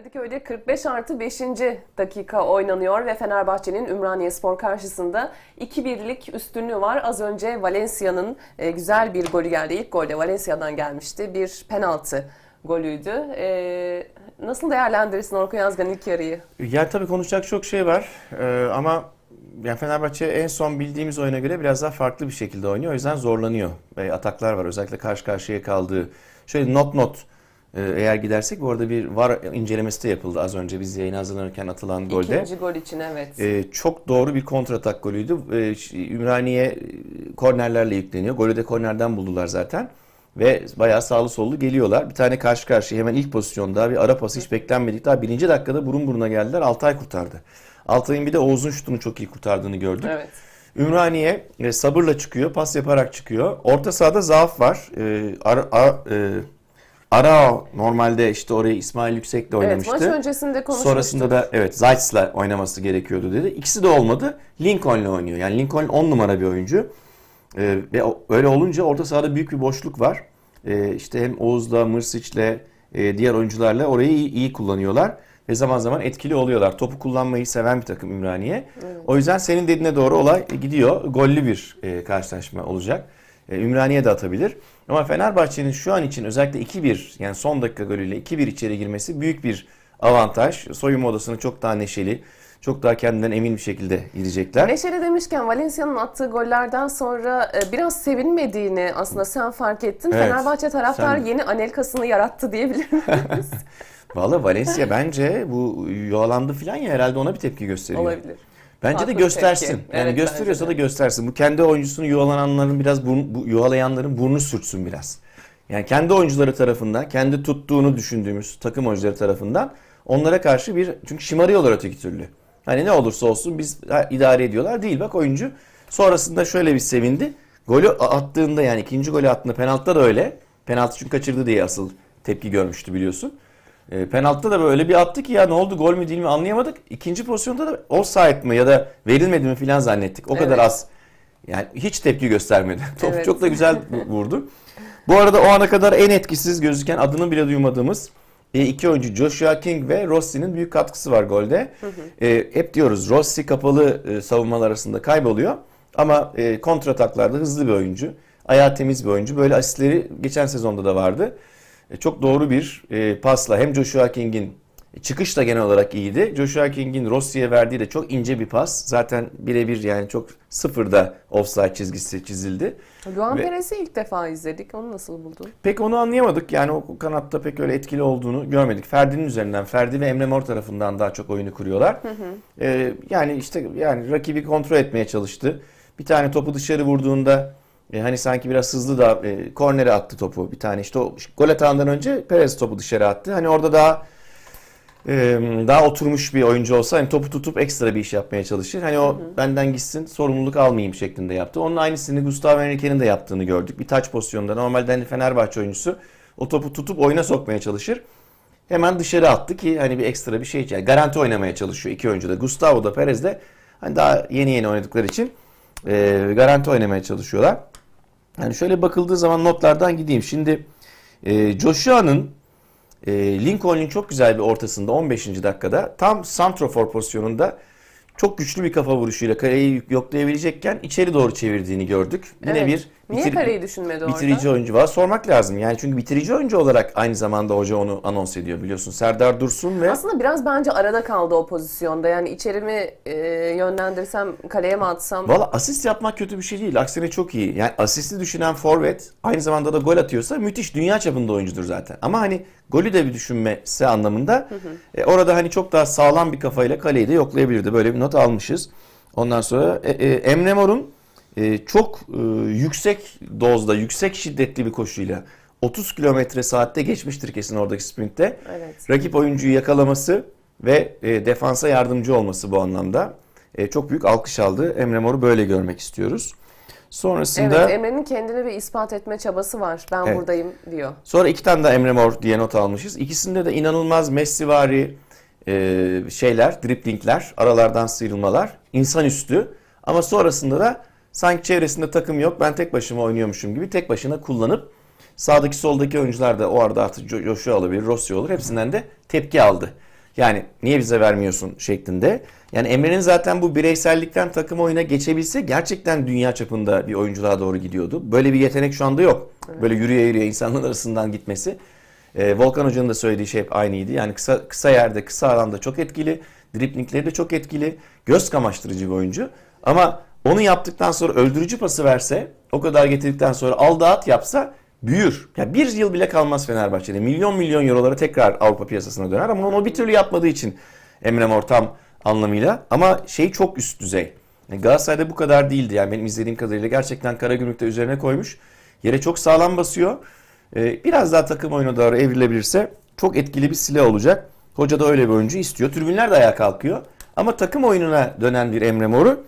Kadıköy'de 45 artı 5. dakika oynanıyor ve Fenerbahçe'nin Ümraniye Spor karşısında 2-1'lik üstünlüğü var. Az önce Valencia'nın e, güzel bir golü geldi. İlk golde Valencia'dan gelmişti. Bir penaltı golüydü. E, nasıl değerlendirirsin Orkun Yazgan ilk yarıyı? Ya tabii konuşacak çok şey var Ee, ama yani Fenerbahçe en son bildiğimiz oyuna göre biraz daha farklı bir şekilde oynuyor. O yüzden zorlanıyor. Ve ataklar var özellikle karşı karşıya kaldığı. Şöyle not not eğer gidersek bu arada bir var incelemesi de yapıldı az önce biz yayına hazırlanırken atılan golde. İkinci gol için evet. Ee, çok doğru bir kontratak golüydü. Ee, ş- Ümraniye e, kornerlerle yükleniyor. Golü de kornerden buldular zaten. Ve bayağı sağlı sollu geliyorlar. Bir tane karşı karşıya hemen ilk pozisyonda bir ara pası hiç beklenmedik. Daha birinci dakikada burun buruna geldiler. Altay kurtardı. Altay'ın bir de Oğuz'un şutunu çok iyi kurtardığını gördük. Evet. Ümraniye e, sabırla çıkıyor, pas yaparak çıkıyor. Orta sahada zaaf var. E, ara, ara, e, Arao normalde işte oraya İsmail Yüksek'le Evet oynamıştı. maç öncesinde konuşmuştuk. Sonrasında da evet Zayt's'la oynaması gerekiyordu dedi. İkisi de olmadı. Lincoln'le oynuyor. Yani Lincoln 10 numara bir oyuncu. Ee, ve öyle olunca orta sahada büyük bir boşluk var. Ee, işte hem Oğuz'la, Mırsic'le, e, diğer oyuncularla orayı iyi, iyi kullanıyorlar. Ve zaman zaman etkili oluyorlar. Topu kullanmayı seven bir takım Ümraniye. O yüzden senin dediğine doğru olay gidiyor. Gollü bir e, karşılaşma olacak. E, Ümraniye de atabilir. Ama Fenerbahçe'nin şu an için özellikle 2-1 yani son dakika golüyle 2-1 içeri girmesi büyük bir avantaj. Soyunma odasını çok daha neşeli, çok daha kendinden emin bir şekilde gidecekler. Neşeli demişken Valencia'nın attığı gollerden sonra e, biraz sevinmediğini aslında sen fark ettin. Evet, Fenerbahçe taraftar sen- yeni Anelka'sını yarattı diyebilir miyiz? Valla Valencia bence bu yuvalandı falan ya herhalde ona bir tepki gösteriyor. Olabilir. Bence Haklı de göstersin. tepki. Yani Evet, gösteriyorsa da göstersin. Bu kendi oyuncusunu yuvalananların biraz burun, bu yuhalayanların burnu sürtsün biraz. Yani kendi oyuncuları tarafından, kendi tuttuğunu düşündüğümüz takım oyuncuları tarafından onlara karşı bir çünkü şımarıyorlar öteki türlü. Hani ne olursa olsun biz idare ediyorlar değil bak oyuncu. Sonrasında şöyle bir sevindi. Golü attığında yani ikinci golü attığında penaltıda da öyle. Penaltı çünkü kaçırdı diye asıl tepki görmüştü biliyorsun. E, penaltıda da böyle bir attı ki ya ne oldu gol mü değil mi anlayamadık. İkinci pozisyonda da offside mi ya da verilmedi mi filan zannettik. O kadar Evet. az. Yani hiç tepki göstermedi. Top Evet. çok da güzel vurdu. Bu arada o ana kadar en etkisiz gözüken adını bile duymadığımız e, iki oyuncu Joshua King ve Rossi'nin büyük katkısı var golde. E, hep diyoruz Rossi kapalı e, savunmalar arasında kayboluyor. Ama e, kontrataklarda hızlı bir oyuncu. Ayağı temiz bir oyuncu. Böyle asistleri geçen sezonda da vardı. E, çok doğru bir e, pasla hem Joshua King'in çıkış da genel olarak iyiydi. Joshua King'in Rossi'ye verdiği de çok ince bir pas. Zaten birebir yani çok sıfırda offside çizgisi çizildi. Luan Ve- Perez'i ilk defa izledik. Onu nasıl buldun? Pek onu anlayamadık. Yani o kanatta pek öyle etkili olduğunu görmedik. Ferdi'nin üzerinden, Ferdi ve Emre Mor tarafından daha çok oyunu kuruyorlar. Ee, yani işte yani rakibi kontrol etmeye çalıştı. Bir tane topu dışarı vurduğunda e, hani sanki biraz hızlı da e, kornere attı topu. Bir tane işte o gol atağından önce Perez topu dışarı attı. Hani orada daha e, daha oturmuş bir oyuncu olsa hani topu tutup ekstra bir iş yapmaya çalışır. Hani o benden gitsin sorumluluk almayayım şeklinde yaptı. Onun aynısını Gustavo Henrique'nin de yaptığını gördük. Bir taç pozisyonda normalde hani Fenerbahçe oyuncusu o topu tutup oyuna sokmaya çalışır. Hemen dışarı attı ki hani bir ekstra bir şey yani garanti oynamaya çalışıyor iki oyuncu da. Gustavo da Perez de hani daha yeni yeni oynadıkları için e, garanti oynamaya çalışıyorlar. Yani şöyle bakıldığı zaman notlardan gideyim. Şimdi e, Joshua'nın e, Lincoln'un çok güzel bir ortasında 15. dakikada tam santrofor pozisyonunda çok güçlü bir kafa vuruşuyla kaleyi yoklayabilecekken içeri doğru çevirdiğini gördük. Yine Evet. bir Niye bitir- kaleyi düşünmedi orada? bitirici oyuncu var. Sormak lazım. Yani çünkü bitirici oyuncu olarak aynı zamanda hoca onu anons ediyor biliyorsun. Serdar Dursun ve Aslında biraz bence arada kaldı o pozisyonda. Yani içeri mi e, yönlendirsem, kaleye mi atsam? Valla asist yapmak kötü bir şey değil. Aksine çok iyi. Yani asisti düşünen forvet aynı zamanda da gol atıyorsa müthiş dünya çapında oyuncudur zaten. Ama hani golü de bir düşünmesi anlamında e, orada hani çok daha sağlam bir kafayla kaleyi de yoklayabilirdi. Böyle bir not almışız. Ondan sonra e, e, Emre Mor'un e, çok e, yüksek dozda, yüksek şiddetli bir koşuyla 30 kilometre saatte geçmiştir kesin oradaki sprintte. Evet. Rakip oyuncuyu yakalaması ve e, defansa yardımcı olması bu anlamda e, çok büyük alkış aldı. Emre Mor'u böyle görmek istiyoruz. Sonrasında Evet, Emre'nin kendini bir ispat etme çabası var. Ben Evet. buradayım diyor. sonra iki tane de Emre Mor diye not almışız. İkisinde de inanılmaz Messivari e, şeyler, driplingler, aralardan sıyrılmalar, insanüstü. Ama sonrasında da sanki çevresinde takım yok, ben tek başıma oynuyormuşum gibi tek başına kullanıp Sağdaki soldaki oyuncular da o arada artık Joshua olabilir, Rossi olur. Hepsinden de tepki aldı. Yani niye bize vermiyorsun şeklinde. Yani Emre'nin zaten bu bireysellikten takım oyuna geçebilse gerçekten dünya çapında bir oyunculuğa doğru gidiyordu. Böyle bir yetenek şu anda yok. Böyle yürüye yürüye insanların arasından gitmesi. Ee, Volkan Hoca'nın da söylediği şey hep aynıydı. Yani kısa kısa yerde, kısa alanda çok etkili. Driplingleri de çok etkili. Göz kamaştırıcı bir oyuncu. Ama onu yaptıktan sonra öldürücü pası verse, o kadar getirdikten sonra al dağıt yapsa büyür. Yani bir yıl bile kalmaz Fenerbahçe'de. Milyon milyon eurolara tekrar Avrupa piyasasına döner. Ama onu bir türlü yapmadığı için Emre Mor tam anlamıyla. Ama şey çok üst düzey. Galatasaray'da bu kadar değildi. Yani benim izlediğim kadarıyla gerçekten Karagümrük'te üzerine koymuş. Yere çok sağlam basıyor. Ee, biraz daha takım oyuna doğru evrilebilirse çok etkili bir silah olacak. Hoca da öyle bir oyuncu istiyor. Tribünler de ayağa kalkıyor. Ama takım oyununa dönen bir Emre Mor'u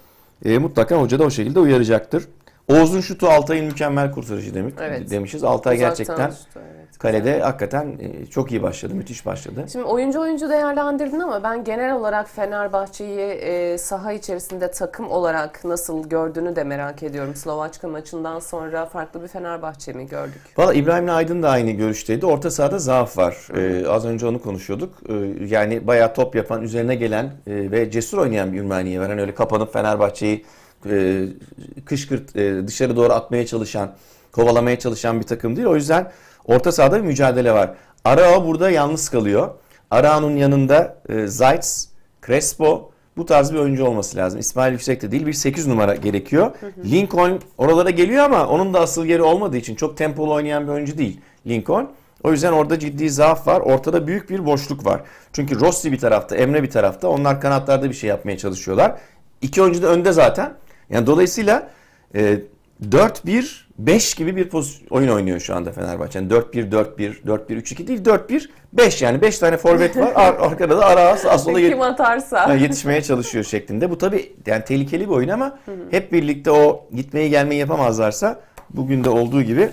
e, mutlaka hoca da o şekilde uyaracaktır. Oğuz'un şutu Altay'ın mükemmel kurtarıcı demek, Evet. demişiz. Altay Uzaktan gerçekten şutu, evet. kalede hakikaten e, çok iyi başladı. Müthiş başladı. Şimdi oyuncu oyuncu değerlendirdin ama ben genel olarak Fenerbahçe'yi e, saha içerisinde takım olarak nasıl gördüğünü de merak ediyorum. Slovaçka maçından sonra farklı bir Fenerbahçe mi gördük? Valla İbrahim Aydın da aynı görüşteydi. Orta sahada zaaf var. Ee, az önce onu konuşuyorduk. Ee, yani bayağı top yapan, üzerine gelen e, ve cesur oynayan bir Ümraniye var. Hani öyle kapanıp Fenerbahçe'yi e, kışkırt e, dışarı doğru atmaya çalışan, kovalamaya çalışan bir takım değil. O yüzden orta sahada bir mücadele var. Arao burada yalnız kalıyor. Arao'nun yanında e, Zayt, Crespo bu tarz bir oyuncu olması lazım. İsmail Yüksek de değil bir 8 numara gerekiyor. Lincoln oralara geliyor ama onun da asıl yeri olmadığı için çok tempolu oynayan bir oyuncu değil Lincoln. O yüzden orada ciddi zaaf var. Ortada büyük bir boşluk var. Çünkü Rossi bir tarafta, Emre bir tarafta. Onlar kanatlarda bir şey yapmaya çalışıyorlar. İki oyuncu da önde zaten. Yani dolayısıyla e, 4-1-5 gibi bir oyun oynuyor şu anda Fenerbahçe. Yani 4-1-4-1, 4-1-3-2 değil 4-1-5 yani 5 tane forvet var. Ar- arkada da ara sola Kim atarsa. Yetişmeye çalışıyor şeklinde. Bu tabii yani tehlikeli bir oyun ama hep birlikte o gitmeyi gelmeyi yapamazlarsa bugün de olduğu gibi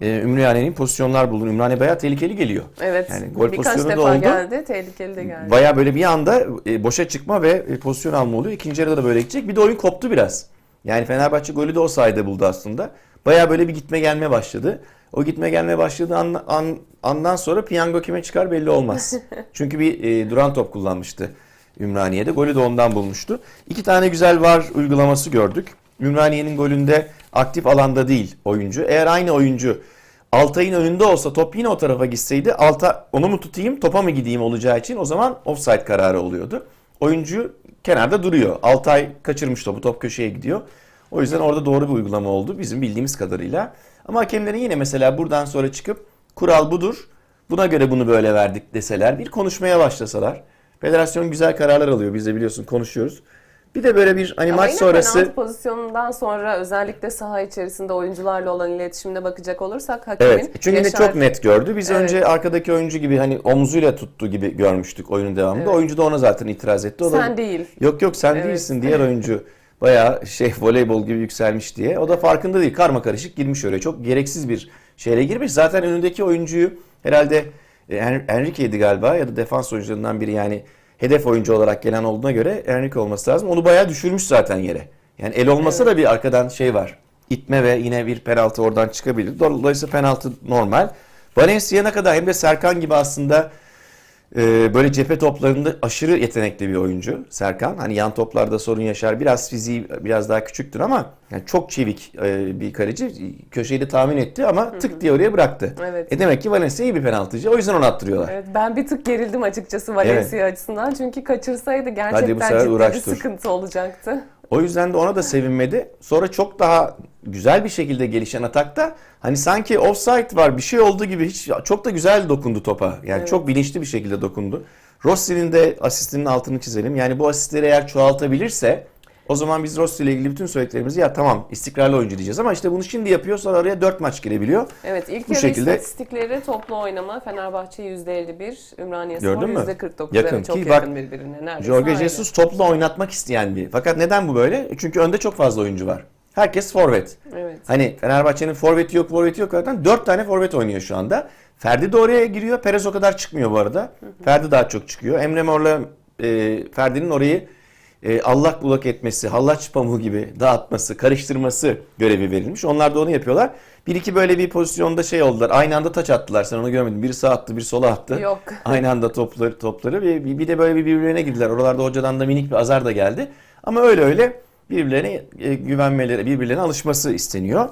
e, Ümraniye'nin pozisyonlar bulun. Ümraniye bayağı tehlikeli geliyor. Evet. Yani gol Birkaç defa oldu. geldi. Tehlikeli de geldi. Bayağı böyle bir anda e, boşa çıkma ve e, pozisyon alma oluyor. İkinci yarıda da böyle gidecek. Bir de oyun koptu biraz. Yani Fenerbahçe golü de o sayede buldu aslında. Bayağı böyle bir gitme gelme başladı. O gitme gelme başladığı an, an- andan sonra piyango kime çıkar belli olmaz. Çünkü bir e, duran top kullanmıştı Ümraniye'de. Golü de ondan bulmuştu. İki tane güzel var uygulaması gördük. Ümraniye'nin golünde aktif alanda değil oyuncu. Eğer aynı oyuncu Altay'ın önünde olsa top yine o tarafa gitseydi Alta onu mu tutayım topa mı gideyim olacağı için o zaman offside kararı oluyordu. Oyuncu kenarda duruyor. Altay kaçırmış topu top köşeye gidiyor. O yüzden orada doğru bir uygulama oldu bizim bildiğimiz kadarıyla. Ama hakemlerin yine mesela buradan sonra çıkıp kural budur. Buna göre bunu böyle verdik deseler bir konuşmaya başlasalar. Federasyon güzel kararlar alıyor. Biz de biliyorsun konuşuyoruz. Bir de böyle bir hani Ama maç sonrası penaltı pozisyonundan sonra özellikle saha içerisinde oyuncularla olan iletişimine bakacak olursak hakemin Evet. Çünkü Yaşar- çok net gördü. Biz Evet. önce arkadaki oyuncu gibi hani omzuyla tuttu gibi görmüştük oyunun devamında. Evet. Oyuncu da ona zaten itiraz etti. O da Sen değil. yok yok sen Evet. değilsin. Diğer oyuncu bayağı şey voleybol gibi yükselmiş diye. O da farkında değil. Karma karışık girmiş oraya. Çok gereksiz bir şeyle girmiş. Zaten önündeki oyuncuyu herhalde e, En- Enrique'ydi galiba ya da defans oyuncularından biri yani hedef oyuncu olarak gelen olduğuna göre Enrique olması lazım. Onu bayağı düşürmüş zaten yere. Yani el olmasa da bir arkadan şey var. İtme ve yine bir penaltı oradan çıkabilir. Dolayısıyla penaltı normal. Valencia ne kadar hem de Serkan gibi aslında e, böyle cephe toplarında aşırı yetenekli bir oyuncu Serkan. Hani yan toplarda sorun yaşar. Biraz fiziği biraz daha küçüktür ama yani çok çevik e, bir kaleci. Köşeyi de tahmin etti ama tık diye oraya bıraktı. Evet. E demek ki Valencia iyi bir penaltıcı. O yüzden onu attırıyorlar. Evet, ben bir tık gerildim açıkçası Valencia açısından. Çünkü kaçırsaydı gerçekten ciddi bir sıkıntı olacaktı. O yüzden de ona da sevinmedi. Sonra çok daha güzel bir şekilde gelişen atakta hani sanki offside var bir şey olduğu gibi hiç çok da güzel dokundu topa. Yani Evet. çok bilinçli bir şekilde dokundu. Rossi'nin de asistinin altını çizelim. Yani bu asistleri eğer çoğaltabilirse o zaman biz Rossi ile ilgili bütün söylediklerimizi ya tamam istikrarlı oyuncu diyeceğiz ama işte bunu şimdi yapıyor sonra araya 4 maç girebiliyor. Evet ilk Bu yarı şekilde- istatistikleri toplu oynama Fenerbahçe %51, Ümraniye Spor Gördün mü? %49. Yakın Evet, çok ki yakın bak, birbirine. Neredeyse Jorge aynı. Jesus topla oynatmak isteyen bir. Fakat neden bu böyle? Çünkü önde çok fazla oyuncu var. Herkes forvet. Evet. Hani Fenerbahçe'nin forveti yok, forveti yok zaten. 4 tane forvet oynuyor şu anda. Ferdi de oraya giriyor. Perez o kadar çıkmıyor bu arada. Ferdi daha çok çıkıyor. Emre Mor'la e, Ferdi'nin orayı e, allak bullak etmesi, hallaç pamuğu gibi dağıtması, karıştırması görevi verilmiş. Onlar da onu yapıyorlar. Bir iki böyle bir pozisyonda şey oldular. Aynı anda taç attılar. Sen onu görmedin. Biri sağa attı, biri sola attı. Yok. Aynı anda topları topları bir bir de böyle bir birbirlerine girdiler. Oralarda hocadan da minik bir azar da geldi. Ama öyle öyle birbirlerine e, güvenmeleri, birbirlerine alışması isteniyor.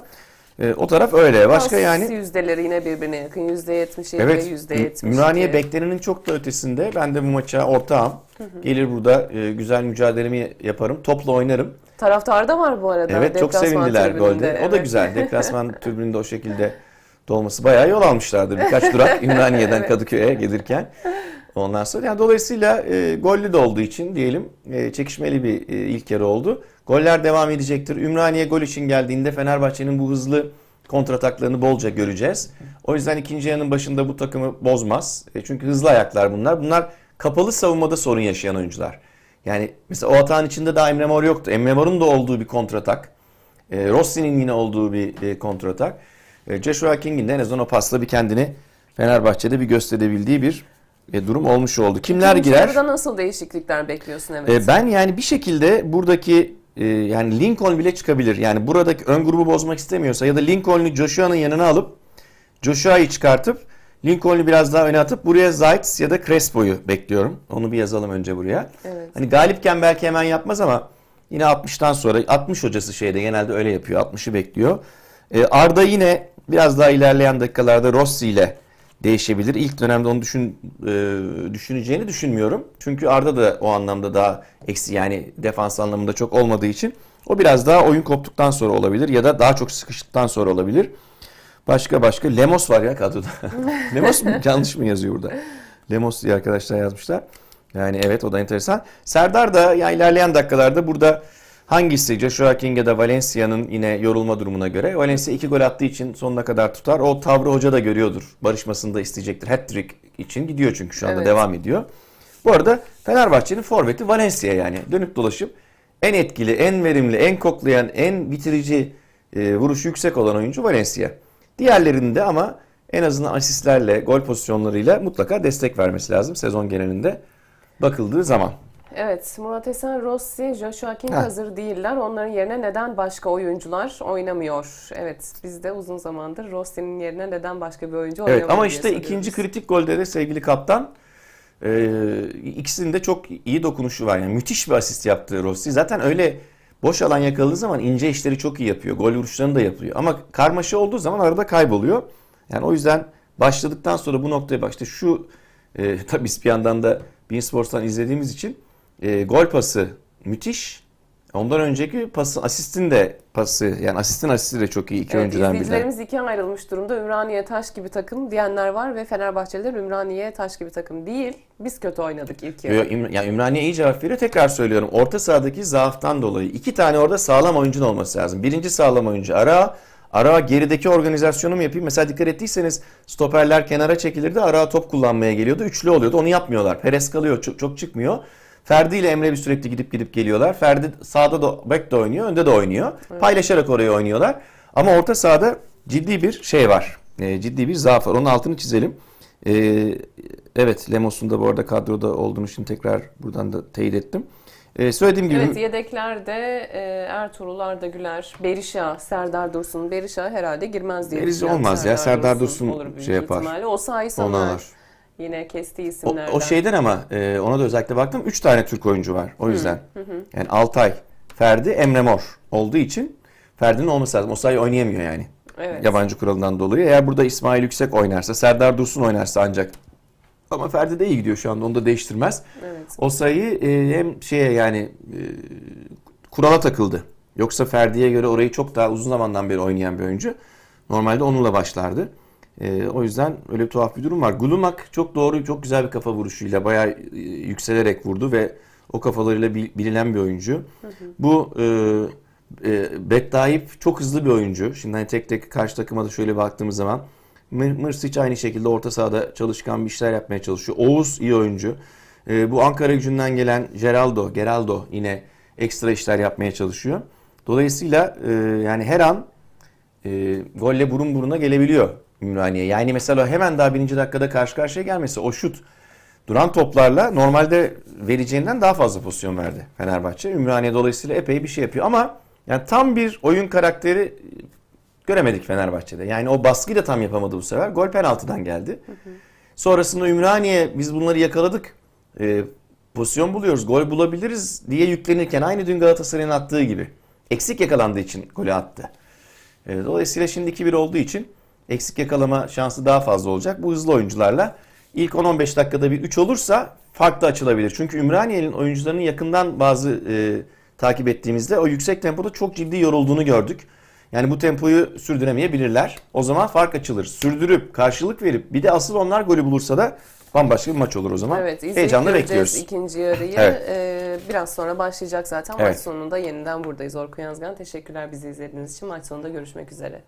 E, o taraf öyle. Başka Pas yani yüzdeleri yine birbirine yakın. %77 Evet. ve %72. Ümraniye beklenenin çok da ötesinde. Ben de bu maça ortağım. Gelir burada e, güzel mücadelemi yaparım. Topla oynarım. Taraftar da var bu arada. Evet çok sevindiler golde. O da Evet. güzel. Deplasman tribününde o şekilde dolması bayağı yol almışlardı. Birkaç durak Ümraniye'den Evet. Kadıköy'e gelirken. Ondan sonra yani dolayısıyla e, gollü de olduğu için diyelim e, çekişmeli bir e, ilk yarı oldu. Goller devam edecektir. Ümraniye gol için geldiğinde Fenerbahçe'nin bu hızlı kontrataklarını bolca göreceğiz. O yüzden ikinci yarının başında bu takımı bozmaz. E, çünkü hızlı ayaklar bunlar. Bunlar kapalı savunmada sorun yaşayan oyuncular. Yani mesela o atağın içinde daha Emre Mor yoktu. Emre Mor'un da olduğu bir kontratak. E, Rossi'nin yine olduğu bir e, kontratak. E, Joshua King'in de en azından o pasla bir kendini Fenerbahçe'de bir gösterebildiği bir e, durum olmuş oldu. Kimler girer? yarıda nasıl değişiklikler bekliyorsun evet. E, ben yani bir şekilde buradaki e, yani Lincoln bile çıkabilir. Yani buradaki ön grubu bozmak istemiyorsa ya da Lincoln'u Joshua'nın yanına alıp Joshua'yı çıkartıp Lincoln'u biraz daha öne atıp buraya Zayt ya da Crespo'yu bekliyorum. Onu bir yazalım önce buraya. Evet. Hani galipken belki hemen yapmaz ama yine 60'tan sonra 60 hocası şeyde genelde öyle yapıyor. 60'ı bekliyor. E, Arda yine biraz daha ilerleyen dakikalarda Rossi ile değişebilir. İlk dönemde onu düşün e, düşüneceğini düşünmüyorum. Çünkü Arda da o anlamda daha eksi yani defans anlamında çok olmadığı için o biraz daha oyun koptuktan sonra olabilir ya da daha çok sıkıştıktan sonra olabilir. Başka başka Lemos var ya kadroda. Lemos mu? Yanlış mı yazıyor burada? Lemos diye arkadaşlar yazmışlar. Yani evet o da enteresan. Serdar da ya ilerleyen dakikalarda burada hangisi Joshua King ya da Valencia'nın yine yorulma durumuna göre Valencia iki gol attığı için sonuna kadar tutar. O tavrı hoca da görüyordur. Barışmasını da isteyecektir. Hat-trick için gidiyor çünkü şu anda Evet. devam ediyor. Bu arada Fenerbahçe'nin forveti Valencia yani. Dönüp dolaşıp en etkili, en verimli, en koklayan, en bitirici e, vuruşu yüksek olan oyuncu Valencia. Diğerlerinde ama en azından asistlerle, gol pozisyonlarıyla mutlaka destek vermesi lazım sezon genelinde bakıldığı zaman. Evet, Murat Esen, Rossi, Joshua King Ha. hazır değiller. Onların yerine neden başka oyuncular oynamıyor? Evet, biz de uzun zamandır Rossi'nin yerine neden başka bir oyuncu oynamıyor Evet ama işte soruyoruz. ikinci kritik golde de sevgili kaptan e, ikisinin de çok iyi dokunuşu var. Yani müthiş bir asist yaptı Rossi. Zaten öyle boş alan yakaladığı zaman ince işleri çok iyi yapıyor. Gol vuruşlarını da yapıyor. Ama karmaşa olduğu zaman arada kayboluyor. Yani o yüzden başladıktan sonra bu noktaya bak işte şu e, tabii bir yandan da Bein Sports'tan izlediğimiz için e, gol pası müthiş. Ondan önceki pası, asistin de pası yani asistin asisti de çok iyi iki Evet, oyuncudan birden. izleyicilerimiz ikiye ayrılmış durumda. Ümraniye taş gibi takım diyenler var ve Fenerbahçeliler Ümraniye taş gibi takım değil. Biz kötü oynadık ilk yarı. Yo, yani Ümraniye iyi cevap veriyor. Tekrar söylüyorum. Orta sahadaki zaaftan dolayı iki tane orada sağlam oyuncun olması lazım. Birinci sağlam oyuncu Ara. Ara gerideki organizasyonu mu yapayım? Mesela dikkat ettiyseniz stoperler kenara çekilirdi. Ara top kullanmaya geliyordu. Üçlü oluyordu. Onu yapmıyorlar. Perez kalıyor. Çok, çok çıkmıyor. Ferdi ile Emre bir sürekli gidip gidip geliyorlar. Ferdi sağda da back de oynuyor, önde de oynuyor. Paylaşarak oraya oynuyorlar. Ama orta sahada ciddi bir şey var. E, ciddi bir zaaf var. Onun altını çizelim. E, evet Lemos'un da bu arada kadroda olduğunu şimdi tekrar buradan da teyit ettim. E, söylediğim gibi Evet yedeklerde e, Ertuğrul Arda Güler, Berisha, Serdar Dursun. Berisha herhalde girmez diye Berisha olmaz ya, Serdar Dursun olur büyük şey yapar. ihtimalle. O sahi alır. Yine kestiği o, isimlerden. o şeyden ama e, ona da özellikle baktım. 3 tane Türk oyuncu var. O yüzden. Yani Altay, Ferdi, Emre Mor olduğu için Ferdi'nin olması lazım. O sayı oynayamıyor yani. Evet. Yabancı kuralından dolayı. Eğer burada İsmail Yüksek oynarsa, Serdar Dursun oynarsa ancak ama Ferdi de iyi gidiyor şu anda. Onu da değiştirmez. Evet. O sayı e, hem şeye yani e, kurala takıldı. Yoksa Ferdi'ye göre orayı çok daha uzun zamandan beri oynayan bir oyuncu. Normalde onunla başlardı. E, o yüzden öyle bir tuhaf bir durum var. Gulumak çok doğru, çok güzel bir kafa vuruşuyla bayağı e, yükselerek vurdu ve o kafalarıyla bil- bilinen bir oyuncu. Bu e, e, Bettayip çok hızlı bir oyuncu. Şimdi hani tek tek karşı takıma da şöyle baktığımız zaman Mır- Mırsic aynı şekilde orta sahada çalışkan bir işler yapmaya çalışıyor. Oğuz iyi oyuncu. E, bu Ankara gücünden gelen Geraldo, Geraldo yine ekstra işler yapmaya çalışıyor. Dolayısıyla e, yani her an e, golle burun buruna gelebiliyor Ümraniye. Yani mesela hemen daha birinci dakikada karşı karşıya gelmesi o şut duran toplarla normalde vereceğinden daha fazla pozisyon verdi Fenerbahçe. Ümraniye dolayısıyla epey bir şey yapıyor ama yani tam bir oyun karakteri göremedik Fenerbahçe'de. Yani o baskıyı da tam yapamadı bu sefer. Gol penaltıdan geldi. Sonrasında Ümraniye biz bunları yakaladık. Ee, pozisyon buluyoruz, gol bulabiliriz diye yüklenirken aynı dün Galatasaray'ın attığı gibi. Eksik yakalandığı için golü attı. Ee, dolayısıyla şimdi 2-1 olduğu için eksik yakalama şansı daha fazla olacak. Bu hızlı oyuncularla ilk 10-15 dakikada bir 3 olursa farklı açılabilir. Çünkü Ümraniye'nin oyuncularının yakından bazı e, takip ettiğimizde o yüksek tempoda çok ciddi yorulduğunu gördük. Yani bu tempoyu sürdüremeyebilirler. O zaman fark açılır. Sürdürüp karşılık verip bir de asıl onlar golü bulursa da bambaşka bir maç olur o zaman. Evet, Heyecanla bekliyoruz. ikinci yarıyı. Evet. Ee, biraz sonra başlayacak zaten. Evet. Maç sonunda yeniden buradayız. Orkun Yazgan teşekkürler bizi izlediğiniz için. Maç sonunda görüşmek üzere.